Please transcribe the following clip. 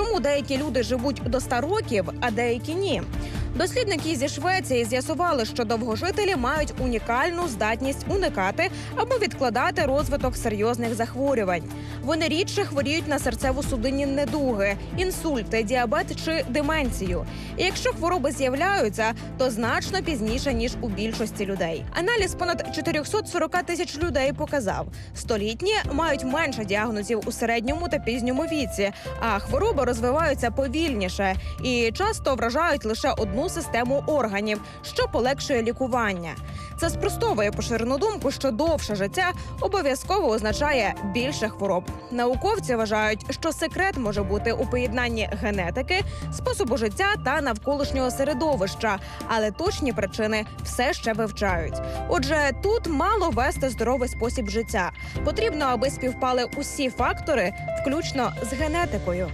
Чому деякі люди живуть до 100 років, а деякі ні? Дослідники зі Швеції з'ясували, що довгожителі мають унікальну здатність уникати або відкладати розвиток серйозних захворювань. Вони рідше хворіють на серцево-судинні недуги, інсульти, діабет чи деменцію. І якщо хвороби з'являються, то значно пізніше ніж у більшості людей. Аналіз понад 440 тисяч людей показав, столітні мають менше діагнозів у середньому та пізньому віці, а хвороби розвиваються повільніше і часто вражають лише одну систему органів, що полегшує лікування. Це спростовує поширену думку, що довше життя обов'язково означає більше хвороб. Науковці вважають, що секрет може бути у поєднанні генетики, способу життя та навколишнього середовища, але точні причини все ще вивчають. Отже, тут мало вести здоровий спосіб життя. Потрібно, аби співпали усі фактори, включно з генетикою.